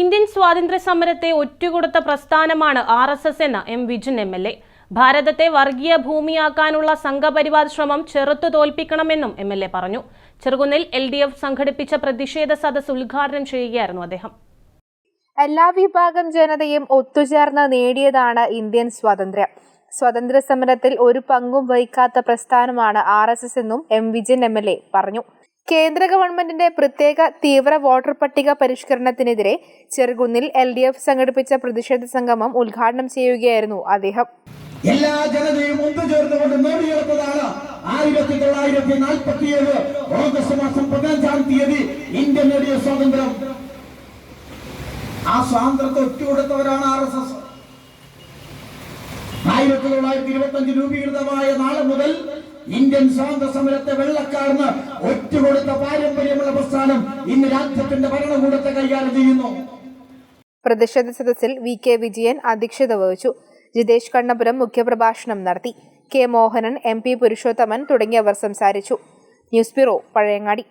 Indian സ്വാതന്ത്ര്യ സമരത്തെ ഒറ്റുകൊടുത്ത പ്രസ്ഥാനമാണ് ആർ എസ് എസ് എന്ന M Vijin M L A. ഭാരതത്തെ വർഗീയ ഭൂമിയാക്കാനുള്ള സംഘപരിവാർ ശ്രമം ചെറുത്തു തോൽപ്പിക്കണമെന്നും എം എൽ എ പറഞ്ഞു. ചെറുകുന്നിൽ എൽ ഡി എഫ് സംഘടിപ്പിച്ച പ്രതിഷേധ സദസ് ഉദ്ഘാടനം ചെയ്യുകയായിരുന്നു അദ്ദേഹം. എല്ലാ വിഭാഗം ജനതയും ഒത്തുചേർന്ന് നേടിയതാണ് ഇന്ത്യൻ സ്വാതന്ത്ര്യം. സ്വാതന്ത്ര്യ സമരത്തിൽ ഒരു പങ്കും വഹിക്കാത്ത പ്രസ്ഥാനമാണ് ആർ എസ് എസ് എന്നും M Vijayan M L A പറഞ്ഞു. കേന്ദ്ര ഗവൺമെന്റിന്റെ പ്രത്യേക തീവ്ര വോട്ടർ പട്ടിക പരിഷ്കരണത്തിനെതിരെ ചെറുകുന്നിൽ എൽ ഡി എഫ് സംഘടിപ്പിച്ച പ്രതിഷേധ സംഗമം ഉദ്ഘാടനം ചെയ്യുകയായിരുന്നു അദ്ദേഹം. എല്ലാ ജനതയും ഒത്തുചേർന്നുകൊണ്ട് നേടിയെടുത്തതാണ് ആയിരത്തി തൊള്ളായിരത്തി നാൽപ്പത്തി ഏഴ് ഓഗസ്റ്റ് മാസം പതിനഞ്ചാം തീയതി ഇന്ത്യ നേടിയ സ്വാതന്ത്ര്യം. ആ സ്വാതന്ത്ര്യത്തെ ഒറ്റുകൊടുത്തവരാണ് ആർ എസ് എസ്. ആയിരത്തി തൊള്ളായിരത്തി ഇരുപത്തി അഞ്ച് രൂപീകൃതമായ ഇന്ത്യൻ സ്വാതന്ത്ര്യ സമരത്തെ വെള്ളക്കാർന്ന് ഒറ്റുകൊടുത്ത പാരമ്പര്യമുള്ള പ്രസ്ഥാനം ഇന്ന് രാജ്യത്തിന്റെ ഭരണകൂടത്തെ കൈകാര്യം ചെയ്യുന്നു. പ്രതിഷേധ സദസ്സിൽ വി കെ വിജയൻ അധ്യക്ഷത വഹിച്ചു. ജിതേഷ് കണ്ണപുരം മുഖ്യപ്രഭാഷണം നടത്തി. K Mohanan M P Purushothaman തുടങ്ങിയവർ സംസാരിച്ചു. News bureau Pazhayangadi.